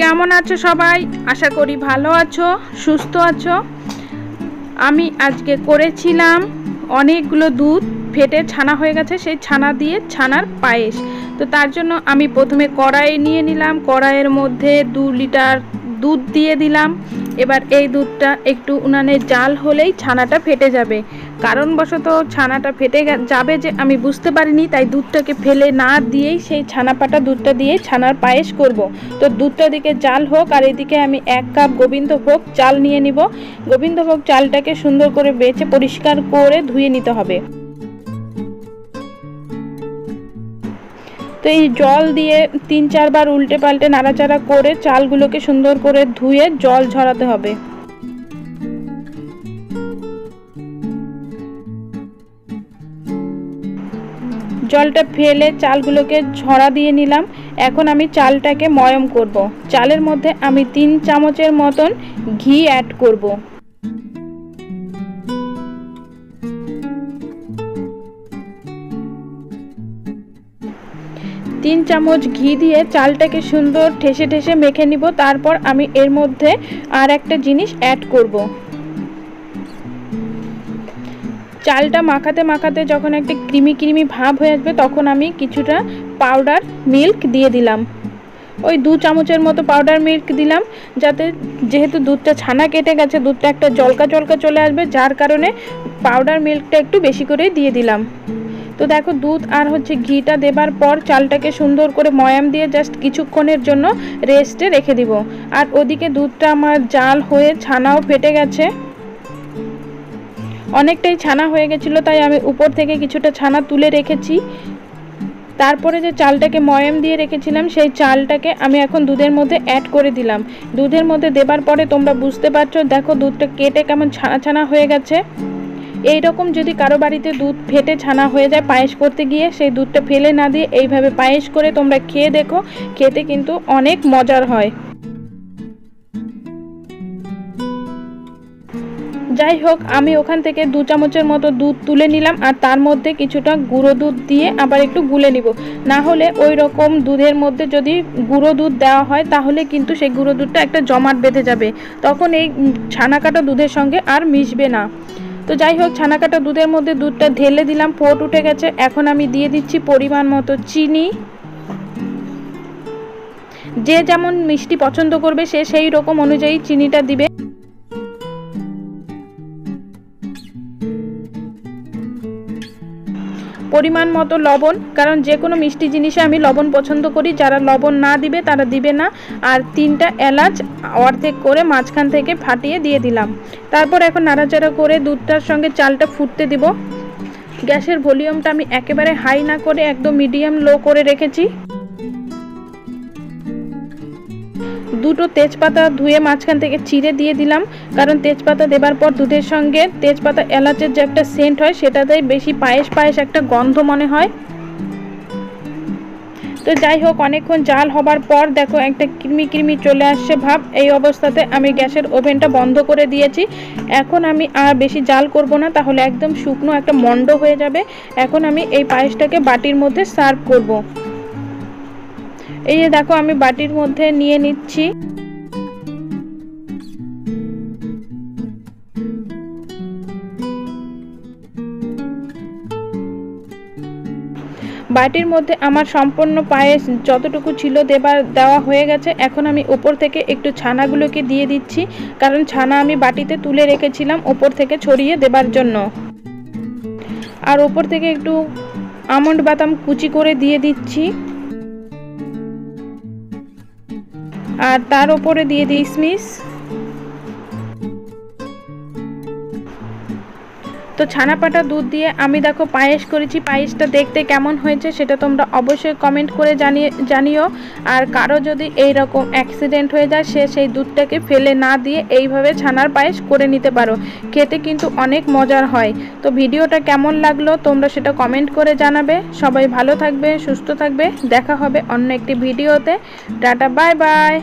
কেমন আছো সবাই? আশা করি ভালো আছো, সুস্থ আছো। আমি আজকে করেছিলাম অনেকগুলো দুধ, ফেটে ছানা হয়ে গেছে, সেই ছানা দিয়ে ছানার পায়েস। তো তার জন্য আমি প্রথমে কড়াই নিয়ে নিলাম। কড়াইয়ের মধ্যে দু লিটার দুধ দিয়ে দিলাম। এবার এই দুধটা একটু উনানে জাল হলেই ছানাটা ফেটে যাবে। কারণবশত ছানাটা ফেটে যাবে যে আমি বুঝতে পারিনি, তাই দুধটাকে ফেলে না দিয়েই সেই ছানা পাটা দুধটা দিয়ে ছানার পায়েস করব। তো দুধটা দিকে জাল হোক, আর এদিকে আমি এক কাপ গোবিন্দভোগ চাল নিয়ে নিব। গোবিন্দভোগ চালটাকে সুন্দর করে বেছে পরিষ্কার করে ধুয়ে নিতে হবে। তো এই জল দিয়ে তিন, চারবার উল্টে পাল্টে নাড়াচাড়া করে চালগুলোকে সুন্দর করে ধুয়ে জল ঝরাতে হবে জলটা ফেলে চালগুলোকে ঝরা দিয়ে নিলাম এখন আমি চালটাকে ময়ম করব। চালের মধ্যে আমি তিন চামচের মতন ঘি অ্যাড করব। তিন চামচ ঘি দিয়ে চালটাকে সুন্দর ঠেসে ঠেসে মেখে নিব। তারপর আমি এর মধ্যে আর একটা জিনিস অ্যাড করব। চালটা মাখাতে মাখাতে যখন একটা ক্রিমি ক্রিমি ভাব হয়ে আসবে, তখন আমি কিছুটা পাউডার মিল্ক দিয়ে দিলাম। ওই দু চামচের মতো পাউডার মিল্ক দিলাম, যাতে যেহেতু দুধটা ছানা কেটে গেছে, দুধটা একটা জলকা জলকা চলে আসবে, যার কারণে পাউডার মিল্কটা একটু বেশি করে দিয়ে দিলাম। তো দেখো দুধ আর হচ্ছে ঘিটা দেবার পর চালটাকে সুন্দর করে ময়াম দিয়ে জাস্ট কিছুক্ষণের জন্য রেস্টে রেখে দিব। আর ওদিকে দুধটা আমার জাল হয়ে ছানাও ফেটে গেছে। অনেকটাই ছানা হয়ে গেছিল, তাই আমি উপর থেকে কিছুটা ছানা তুলে রেখেছি। তারপরে যে চালটাকে ময়াম দিয়ে রেখেছিলাম, সেই চালটাকে আমি এখন দুধের মধ্যে অ্যাড করে দিলাম। দুধের মধ্যে দেবার পরে তোমরা বুঝতে পারছ, দেখো দুধটা কেটে কেমন ছানা ছানা হয়ে গেছে। এই রকম যদি কারও বাড়িতে দুধ ফেটে ছানা হয়ে যায় পায়েস করতে গিয়ে, সেই দুধটা ফেলে না দিয়ে এইভাবে পায়েস করে তোমরা খেয়ে দেখো, খেতে কিন্তু অনেক মজার হয়। যাই হোক, আমি ওখান থেকে দু চামচের মতো দুধ তুলে নিলাম আর তার মধ্যে কিছুটা গুঁড়ো দুধ দিয়ে আবার একটু গুলে নিব। না হলে ওই রকম দুধের মধ্যে যদি গুঁড়ো দুধ দেওয়া হয়, তাহলে কিন্তু সেই গুঁড়ো দুধটা একটা জমাট বেঁধে যাবে। তখন এই ছানা কাটা দুধের সঙ্গে আর মিশবে না। তো যাই হোক ছানা কাটা দুধের মধ্যে দুধটা ঢেলে দিলাম, ফোট উঠে গেছে। এখন আমি দিয়ে দিচ্ছি পরিমাণ মতো চিনি। যে যেমন মিষ্টি পছন্দ করবে, সে সেই রকম অনুযায়ী চিনিটা দিবে। পরিমাণ মতো লবণ, কারণ যে কোনো মিষ্টি জিনিসে আমি লবণ পছন্দ করি, যারা লবণ না দিবে তারা দিবে না। আর তিনটা এলাচ অর্ধেক করে মাঝখান থেকে ফাটিয়ে দিয়ে দিলাম। তারপর এখন নাড়াচাড়া করে দুধটার সঙ্গে চালটা ফুটতে দিব। গ্যাসের ভলিউমটা আমি একেবারে হাই না করে একদম মিডিয়াম লো করে রেখেছি। দুটো তেজপাতা ধুয়ে মাঝখান থেকে চিড়ে দিয়ে দিলাম। কারণ তেজপাতা দেবার পর দুধের সঙ্গে তেজপাতা এলাচের যে একটা সেন্ট হয়, সেটাতেই বেশি পায়েস পায়েস একটা গন্ধ মনে হয়। তো যাই হোক, অনেকক্ষণ জাল হবার পর দেখো একটা কৃমি কৃমি চলে আসছে ভাব। এই অবস্থাতে আমি গ্যাসের ওভেনটা বন্ধ করে দিয়েছি। এখন আমি আর বেশি জাল করব না, তাহলে একদম শুকনো একটা মন্ড হয়ে যাবে। এখন আমি এই পায়েসটাকে বাটির মধ্যে সার্ভ করব। এই যে দেখো, আমি বাটির মধ্যে নিয়ে নিচ্ছি। বাটির মধ্যে আমার সম্পূর্ণ পায়েস যতটুকু ছিল দেবার দেওয়া হয়ে গেছে। এখন আমি উপর থেকে একটু ছানাগুলোকে দিয়ে দিচ্ছি, কারণ ছানা আমি বাটিতে তুলে রেখেছিলাম উপর থেকে ছড়িয়ে দেবার জন্য। আর ওপর থেকে একটু আমন্ড বাদাম কুচি করে দিয়ে দিচ্ছি। আর তার ওপরে দিয়ে দিই কিশমিশ তো ছানা পাটা দুধ দিয়ে আমি দেখো পায়েস করেছি। পায়েসটা দেখতে কেমন হয়েছে সেটা তোমরা অবশ্যই কমেন্ট করে জানিয়ে, জানিও। আর কারও যদি এই রকম অ্যাক্সিডেন্ট হয়ে যায়, সে সেই দুধটাকে ফেলে না দিয়ে এইভাবে ছানার পায়েস করে নিতে পারো। খেতে কিন্তু অনেক মজার হয়। তো ভিডিওটা কেমন লাগল তোমরা সেটা কমেন্ট করে জানাবে। সবাই ভালো থাকবে, সুস্থ থাকবে। দেখা হবে অন্য একটি ভিডিওতে। Tata bye bye